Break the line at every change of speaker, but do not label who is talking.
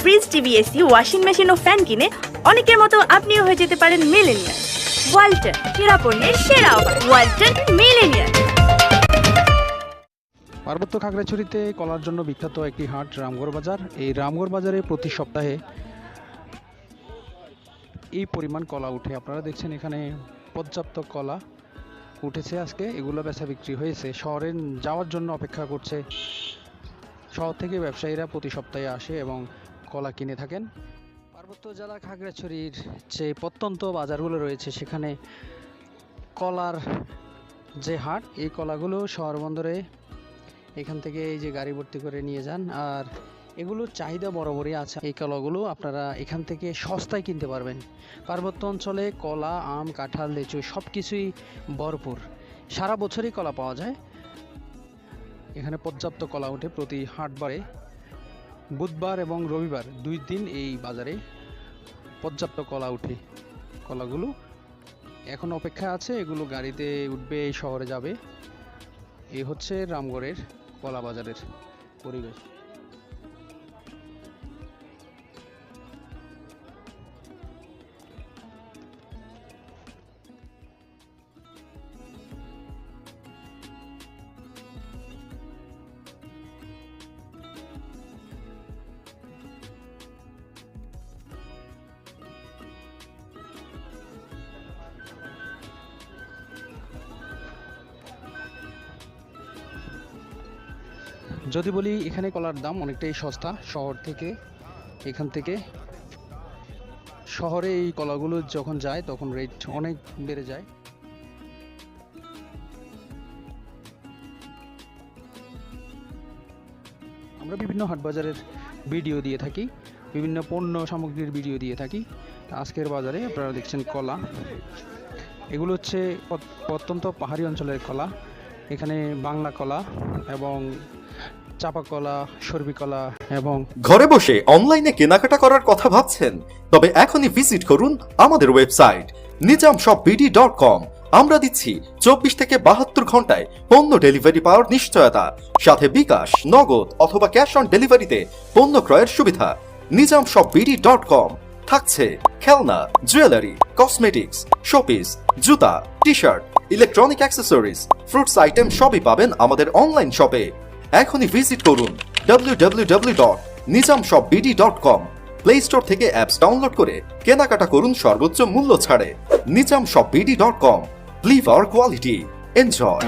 Fridge TV AC washing machine ও fan কিনে অনেকের মতো আপনিও হয়ে যেতে পারেন মিলেনিয়ার ওয়ালটন সেরা পণ্যের সেরা ওয়ালটন মিলেনিয়ার
পার্বত্য খাগড়াছড়িতে কলার জন্য বিখ্যাত একটি হাট, রামগড় বাজার। এই রামগড় বাজারে প্রতি সপ্তাহে এই পরিমাণ কলা উঠে। আপনারা দেখছেন এখানে পর্যাপ্ত কলা উঠেছে আজকে। এগুলো বেচা বিক্রি হয়েছে। শহরে যাওয়ার জন্য অপেক্ষা করছে। শহর থেকে ব্যবসায়ীরা প্রতি সপ্তাহে আসে এবং কলা কিনে থাকেন। পার্বত্য জেলা খাগড়াছড়ির যে প্রত্যন্ত বাজারগুলো রয়েছে, সেখানে কলার যে হাট, এই কলাগুলো শহর বন্দরে এখান থেকে এই যে গাড়ি ভর্তি করে নিয়ে যান। আর এগুলোর চাহিদা বরাবরই আছে। এই কলাগুলো আপনারা এখান থেকে সস্তায় কিনতে পারবেন। পার্বত্য অঞ্চলে কলা, আম, কাঁঠাল, লিচু সব কিছুই ভরপুর। সারা বছরই কলা পাওয়া যায়। এখানে পর্যাপ্ত কলা ওঠে প্রতি হাটবারে। বুধবার এবং রবিবার দুই দিন এই বাজারে পর্যাপ্ত কলা উঠে। কলাগুলো এখন অপেক্ষা আছে, এগুলো গাড়িতে উঠবে, এই শহরে যাবে। এই হচ্ছে রামগড়ের কলা বাজারের পরিবেশ। যদি বলি এখানে কলার দাম অনেকটাই সস্তা শহর থেকে, এখান থেকে। শহরে এই কলাগুলো যখন যায়, তখন রেট অনেক বেড়ে যায়। আমরা বিভিন্ন হাট বাজারের ভিডিও দিয়ে থাকি, বিভিন্ন পণ্য সামগ্রীর ভিডিও দিয়ে থাকি। আজকের বাজারে আপনারা দেখছেন কলা। এগুলো হচ্ছে প্রত্যন্ত পাহাড়ি অঞ্চলের কলা। এখানে বাংলা কলা এবং চাপা কলা সর্বি কলা এবং
ঘরে বসে অনলাইনে কেনাকাটা করার কথা ভাবছেন? তবে এখনই ভিজিট করুন আমাদের website Nizam shop BD dot com. আমরা দিচ্ছি চব্বিশ থেকে বাহাত্তর ঘন্টায় পণ্য ডেলিভারি পাওয়ার নিশ্চয়তা, সাথে বিকাশ, নগদ অথবা ক্যাশ অন ডেলিভারিতে পণ্য ক্রয়ের সুবিধা। Nizam shop BD dot com. থাকছে খেলনা, জুয়েলারি, কসমেটিক্স, শোপিস, জুতা T shirt electronic accessories, fruits item সবই পাবেন আমাদের অনলাইন শপে। এখনই ভিজিট করুন www.nizamshopbd.com প্লে স্টোর থেকে অ্যাপস ডাউনলোড করে কেনাকাটা করুন সর্বোচ্চ মূল্য ছাড়ে। Come live our quality enjoy